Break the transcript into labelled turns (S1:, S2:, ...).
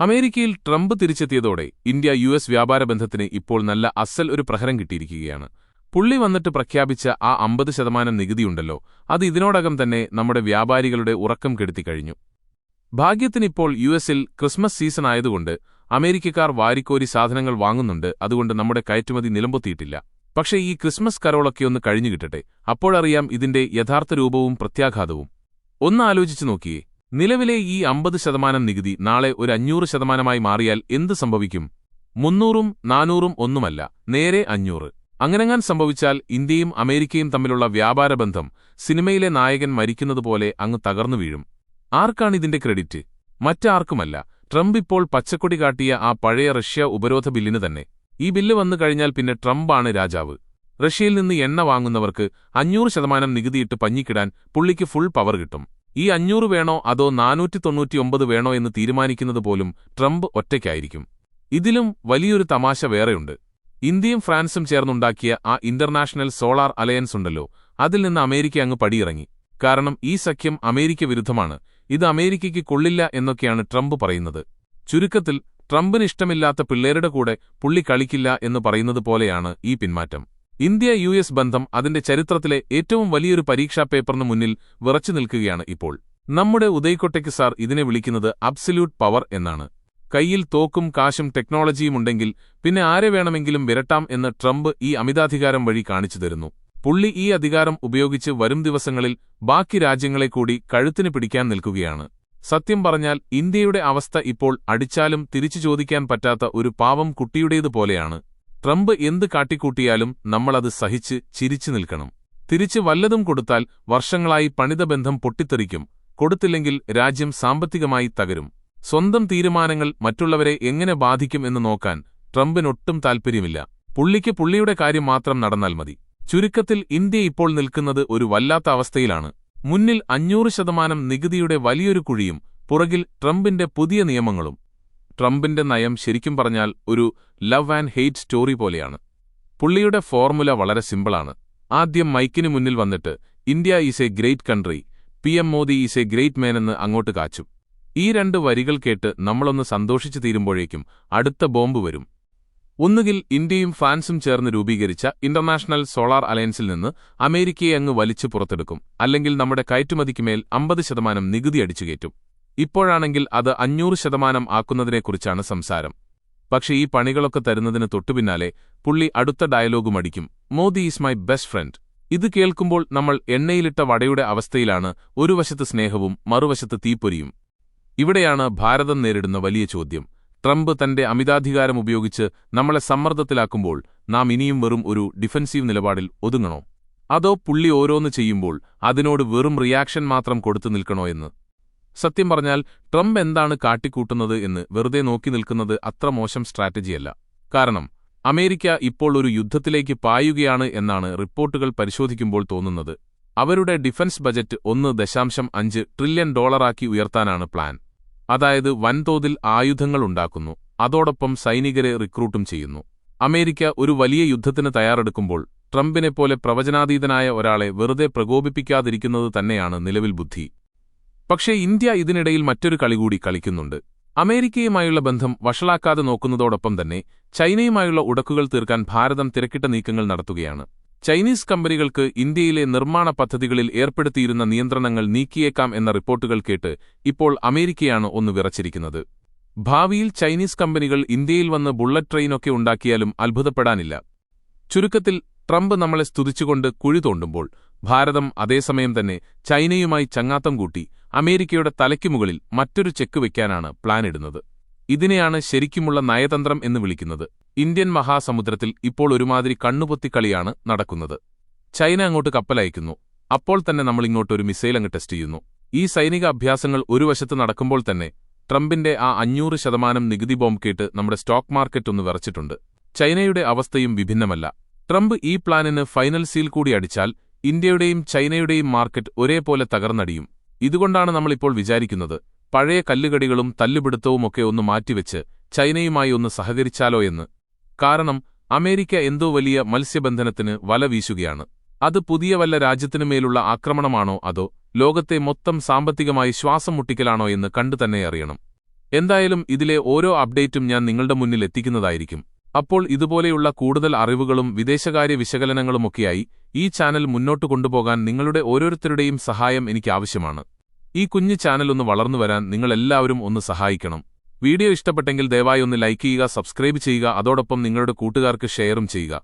S1: അമേരിക്കയിൽ ട്രംപ് തിരിച്ചെത്തിയതോടെ India U S വ്യാപാര ബന്ധത്തിന് ഇപ്പോൾ നല്ല അസൽ ഒരു പ്രഹരം കിട്ടിയിരിക്കുകയാണ്. പുള്ളി വന്നിട്ട് പ്രഖ്യാപിച്ച ആ അമ്പത് ശതമാനം നികുതിയുണ്ടല്ലോ അത് ഇതിനോടകം തന്നെ നമ്മുടെ വ്യാപാരികളുടെ ഉറക്കം കെടുത്തി കഴിഞ്ഞു. ഭാഗ്യത്തിനിപ്പോൾ യു എസിൽ ക്രിസ്മസ് സീസൺ ആയതുകൊണ്ട് അമേരിക്കക്കാർ വാരിക്കോരി സാധനങ്ങൾ വാങ്ങുന്നുണ്ട് അതുകൊണ്ട് നമ്മുടെ കയറ്റുമതി നിലമ്പൊത്തിയിട്ടില്ല പക്ഷേ ഈ ക്രിസ്മസ് കരോളൊക്കെ ഒന്ന് കഴിഞ്ഞു അപ്പോഴറിയാം ഇതിന്റെ യഥാർത്ഥ രൂപവും പ്രത്യാഘാതവും. ഒന്ന് ആലോചിച്ചു നോക്കിയേ നിലവിലെ ഈ അമ്പത് ശതമാനം നികുതി നാളെ ഒരു അഞ്ഞൂറ് ശതമാനമായി മാറിയാൽ എന്ത് സംഭവിക്കും? മുന്നൂറും നാനൂറും ഒന്നുമല്ല നേരെ അഞ്ഞൂറ്. അങ്ങനെങ്ങാൻ സംഭവിച്ചാൽ ഇന്ത്യയും അമേരിക്കയും തമ്മിലുള്ള വ്യാപാര ബന്ധം സിനിമയിലെ നായകൻ മരിക്കുന്നതുപോലെ അങ്ങ് തകർന്നു വീഴും. ആർക്കാണിതിന്റെ ക്രെഡിറ്റ്? മറ്റാർക്കുമല്ല. ട്രംപ് ഇപ്പോൾ പച്ചക്കൊടി കാട്ടിയ ആ പഴയ റഷ്യ ഉപരോധ ബില്ലിന് തന്നെ. ഈ ബില്ല് വന്നു കഴിഞ്ഞാൽ പിന്നെ ട്രംപാണ് രാജാവ്. റഷ്യയിൽ നിന്ന് എണ്ണ വാങ്ങുന്നവർക്ക് അഞ്ഞൂറ് ശതമാനം നികുതിയിട്ട് പഞ്ഞിക്കിടാൻ പുള്ളിക്ക് ഫുൾ പവർ കിട്ടും. ഈ അഞ്ഞൂറ് വേണോ അതോ നാനൂറ്റി തൊണ്ണൂറ്റിയൊമ്പത് വേണോ എന്ന് തീരുമാനിക്കുന്നത് പോലും ട്രംപ് ഒറ്റയ്ക്കായിരിക്കും. ഇതിലും വലിയൊരു തമാശ വേറെയുണ്ട്. ഇന്ത്യയും ഫ്രാൻസും ചേർന്നുണ്ടാക്കിയ ആ ഇന്റർനാഷണൽ സോളാർ അലയൻസ് ഉണ്ടല്ലോ അതിൽ നിന്ന് അമേരിക്ക അങ്ങ് പടിയിറങ്ങി. കാരണം ഈ സഖ്യം അമേരിക്ക വിരുദ്ധമാണ് ഇത് അമേരിക്കയ്ക്ക് കൊള്ളില്ല എന്നൊക്കെയാണ് ട്രംപ് പറയുന്നത്. ചുരുക്കത്തിൽ ട്രംപിന് ഇഷ്ടമില്ലാത്ത പിള്ളേരുടെ കൂടെ പുള്ളി കളിക്കില്ല എന്ന് പറയുന്നത് പോലെയാണ് ഈ പിന്മാറ്റം. ഇന്ത്യ യു എസ് ബന്ധം അതിന്റെ ചരിത്രത്തിലെ ഏറ്റവും വലിയൊരു പരീക്ഷാ പേപ്പറിന് മുന്നിൽ വിറച്ചു നിൽക്കുകയാണ് ഇപ്പോൾ. നമ്മുടെ ഉദയ്കൊട്ടയ്ക്ക് സാർ ഇതിനെ വിളിക്കുന്നത് അബ്സല്യൂട്ട് പവർ എന്നാണ്. കയ്യിൽ തോക്കും കാശും ടെക്നോളജിയും ഉണ്ടെങ്കിൽ പിന്നെ ആരെ വേണമെങ്കിലും വിരട്ടാം എന്ന് ട്രംപ് ഈ അമിതാധികാരം വഴി കാണിച്ചു തരുന്നു. പുള്ളി ഈ അധികാരം ഉപയോഗിച്ച് വരും ദിവസങ്ങളിൽ ബാക്കി രാജ്യങ്ങളെ കൂടി കഴുത്തിന് പിടിക്കാൻ നിൽക്കുകയാണ്. സത്യം പറഞ്ഞാൽ ഇന്ത്യയുടെ അവസ്ഥ ഇപ്പോൾ അടിച്ചാലും തിരിച്ചു ചോദിക്കാൻ പറ്റാത്ത ഒരു പാവം കുട്ടിയുടേതുപോലെയാണ്. ട്രംപ് എന്ത് കാട്ടിക്കൂട്ടിയാലും നമ്മളത് സഹിച്ച് ചിരിച്ചു നിൽക്കണം. തിരിച്ച് വല്ലതും കൊടുത്താൽ വർഷങ്ങളായി പണിത ബന്ധം പൊട്ടിത്തെറിക്കും. കൊടുത്തില്ലെങ്കിൽ രാജ്യം സാമ്പത്തികമായി തകരും. സ്വന്തം തീരുമാനങ്ങൾ മറ്റുള്ളവരെ എങ്ങനെ ബാധിക്കും എന്ന് നോക്കാൻ ട്രംപിനൊട്ടും താൽപ്പര്യമില്ല. പുള്ളിക്ക് പുള്ളിയുടെ കാര്യം മാത്രം നടന്നാൽ മതി. ചുരുക്കത്തിൽ ഇന്ത്യ ഇപ്പോൾ നിൽക്കുന്നത് ഒരു വല്ലാത്ത അവസ്ഥയിലാണ്. മുന്നിൽ അഞ്ഞൂറ് ശതമാനം നികുതിയുടെ വലിയൊരു കുഴിയും പുറകിൽ ട്രംപിന്റെ പുതിയ നിയമങ്ങളും. ട്രംപിന്റെ നയം ശരിക്കും പറഞ്ഞാൽ ഒരു ലവ് ആൻഡ് ഹെയ്റ്റ് സ്റ്റോറി പോലെയാണ്. പുള്ളിയുടെ ഫോർമുല വളരെ സിമ്പിളാണ്. ആദ്യം മൈക്കിന് മുന്നിൽ വന്നിട്ട് India is a great country P M Modi is a great മേനെന്ന് അങ്ങോട്ട് കാച്ചും. ഈ രണ്ട് വരികൾ കേട്ട് നമ്മളൊന്ന് സന്തോഷിച്ചു തീരുമ്പോഴേക്കും അടുത്ത ബോംബ് വരും. ഒന്നുകിൽ ഇന്ത്യയും ഫ്രാൻസും ചേർന്ന് രൂപീകരിച്ച ഇന്റർനാഷണൽ സോളാർ അലയൻസിൽ നിന്ന് അമേരിക്കയെ അങ്ങ് വലിച്ചു പുറത്തെടുക്കും. അല്ലെങ്കിൽ നമ്മുടെ കയറ്റുമതിക്കുമേൽ അമ്പത് ശതമാനം നികുതി അടിച്ചുകയറ്റും ഇപ്പോഴാണെങ്കിൽ അത് അഞ്ഞൂറ് ശതമാനം ആക്കുന്നതിനെക്കുറിച്ചാണ് സംസാരം. പക്ഷെ ഈ പണികളൊക്കെ തരുന്നതിന് തൊട്ടുപിന്നാലെ പുള്ളി അടുത്ത ഡയലോഗും അടിക്കും. Modi is my best friend. ഇത് കേൾക്കുമ്പോൾ നമ്മൾ എണ്ണയിലിട്ട വടയുടെ അവസ്ഥയിലാണ് ഒരു വശത്ത് സ്നേഹവും മറുവശത്ത് തീപ്പൊരിയും. ഇവിടെയാണ് ഭാരതം നേരിടുന്ന വലിയ ചോദ്യം. ട്രംപ് തന്റെ അമിതാധികാരം ഉപയോഗിച്ച് നമ്മളെ സമ്മർദ്ദത്തിലാക്കുമ്പോൾ നാം ഇനിയും വെറും ഒരു ഡിഫൻസീവ് നിലപാടിൽ ഒതുങ്ങണോ? അതോ പുള്ളി ഓരോന്ന് ചെയ്യുമ്പോൾ അതിനോട് വെറും റിയാക്ഷൻ മാത്രം കൊടുത്തു നിൽക്കണോ എന്ന്? സത്യം പറഞ്ഞാൽ ട്രംപ് എന്താണ് കാട്ടിക്കൂട്ടുന്നത് എന്ന് വെറുതെ നോക്കി നിൽക്കുന്നത് അത്ര മോശം സ്ട്രാറ്റജിയല്ല. കാരണം അമേരിക്ക ഇപ്പോൾ ഒരു യുദ്ധത്തിലേക്ക് പായുകയാണ് എന്നാണ് റിപ്പോർട്ടുകൾ പരിശോധിക്കുമ്പോൾ തോന്നുന്നത്. അവരുടെ ഡിഫൻസ് ബജറ്റ് ഒന്ന് ദശാംശം അഞ്ച് ട്രില്യൺ ഡോളറാക്കി ഉയർത്താനാണ് പ്ലാൻ. അതായത് വൻതോതിൽ ആയുധങ്ങൾ ഉണ്ടാക്കുന്നു. അതോടൊപ്പം സൈനികരെ റിക്രൂട്ടും ചെയ്യുന്നു. അമേരിക്ക ഒരു വലിയ യുദ്ധത്തിന് തയ്യാറെടുക്കുമ്പോൾ ട്രംപിനെപ്പോലെ പ്രവചനാതീതനായ ഒരാളെ വെറുതെ പ്രകോപിപ്പിക്കാതിരിക്കുന്നത് തന്നെയാണ് നിലവിൽ ബുദ്ധി. പക്ഷേ ഇന്ത്യ ഇതിനിടയിൽ മറ്റൊരു കളി കൂടി കളിക്കുന്നുണ്ട്. അമേരിക്കയുമായുള്ള ബന്ധം വഷളാക്കാതെ നോക്കുന്നതോടൊപ്പം തന്നെ ചൈനയുമായുള്ള ഉടക്കുകൾ തീർക്കാൻ ഭാരതം തിരക്കിട്ട നീക്കങ്ങൾ നടത്തുകയാണ്. ചൈനീസ് കമ്പനികൾക്ക് ഇന്ത്യയിലെ നിർമ്മാണ പദ്ധതികളിൽ ഏർപ്പെടുത്തിയിരുന്ന നിയന്ത്രണങ്ങൾ നീക്കിയേക്കാം എന്ന റിപ്പോർട്ടുകൾ കേട്ട് ഇപ്പോൾ അമേരിക്കയാണ് ഒന്ന് വിറച്ചിരിക്കുന്നത്. ഭാവിയിൽ ചൈനീസ് കമ്പനികൾ ഇന്ത്യയിൽ വന്ന് ബുള്ളറ്റ് ട്രെയിനൊക്കെ ഉണ്ടാക്കിയാലും അത്ഭുതപ്പെടാനില്ല. ചുരുക്കത്തിൽ ട്രംപ് നമ്മളെ സ്തുതിച്ചുകൊണ്ട് കുഴി തോണ്ടുമ്പോൾ ഭാരതം അതേസമയം തന്നെ ചൈനയുമായി ചങ്ങാത്തം കൂട്ടി അമേരിക്കയുടെ തലയ്ക്കു മുകളിൽ മറ്റൊരു ചെക്ക് വയ്ക്കാനാണ് പ്ലാനിടുന്നത്. ഇതിനെയാണ് ശരിക്കുമുള്ള നയതന്ത്രം എന്ന് വിളിക്കുന്നത്. ഇന്ത്യൻ മഹാസമുദ്രത്തിൽ ഇപ്പോൾ ഒരുമാതിരി കണ്ണുപൊത്തിക്കളിയാണ് നടക്കുന്നത്. ചൈന അങ്ങോട്ട് കപ്പലയക്കുന്നു. അപ്പോൾ തന്നെ നമ്മളിങ്ങോട്ട് ഒരു മിസൈൽ അങ്ങ് ടെസ്റ്റ് ചെയ്യുന്നു. ഈ സൈനിക അഭ്യാസങ്ങൾ ഒരു വശത്ത് നടക്കുമ്പോൾ തന്നെ ട്രംപിന്റെ ആ അഞ്ഞൂറ് ശതമാനം നികുതി ബോംബ് കേട്ട് നമ്മുടെ സ്റ്റോക്ക് മാർക്കറ്റ് ഒന്ന് വിറച്ചിട്ടുണ്ട്. ചൈനയുടെ അവസ്ഥയും വിഭിന്നമല്ല. ട്രംപ് ഈ പ്ലാനിന് ഫൈനൽ സീൽ കൂടി അടിച്ചാൽ ഇന്ത്യയുടെയും ചൈനയുടെയും മാർക്കറ്റ് ഒരേപോലെ തകർന്നടിയും. ഇതുകൊണ്ടാണ് നമ്മളിപ്പോൾ വിചാരിക്കുന്നത് പഴയ കല്ലുകടികളും തല്ലുപിടുത്തവുമൊക്കെ ഒന്ന് മാറ്റിവെച്ച് ചൈനയുമായി ഒന്ന് സഹകരിച്ചാലോ എന്ന്. കാരണം അമേരിക്ക എന്തോ വലിയ മത്സ്യബന്ധനത്തിന് വല വീശുകയാണ്. അത് പുതിയ വല്ല രാജ്യത്തിനുമേലുള്ള ആക്രമണമാണോ അതോ ലോകത്തെ മൊത്തം സാമ്പത്തികമായി ശ്വാസം മുട്ടിക്കലാണോ എന്ന് കണ്ടു തന്നെ അറിയണം. എന്തായാലും ഇതിലെ ഓരോ അപ്ഡേറ്റും ഞാൻ നിങ്ങളുടെ മുന്നിൽ എത്തിക്കുന്നതായിരിക്കും. അപ്പോൾ ഇതുപോലെയുള്ള കൂടുതൽ അറിവുകളും വിദേശകാര്യ വിശകലനങ്ങളുമൊക്കെയായി ഈ ചാനൽ മുന്നോട്ട് കൊണ്ടുപോകാൻ നിങ്ങളുടെ ഓരോരുത്തരുടെയും സഹായം എനിക്ക് ആവശ്യമാണ്. ഈ കുഞ്ഞു ചാനൽ ഒന്ന് വളർന്നു വരാൻ നിങ്ങളെല്ലാവരും ഒന്ന് സഹായിക്കണം. വീഡിയോ ഇഷ്ടപ്പെട്ടെങ്കിൽ ദയവായി ഒന്ന് ലൈക്ക് ചെയ്യുക സബ്സ്ക്രൈബ് ചെയ്യുക അതോടൊപ്പം നിങ്ങളുടെ കൂട്ടുകാർക്ക് ഷെയറും ചെയ്യുക.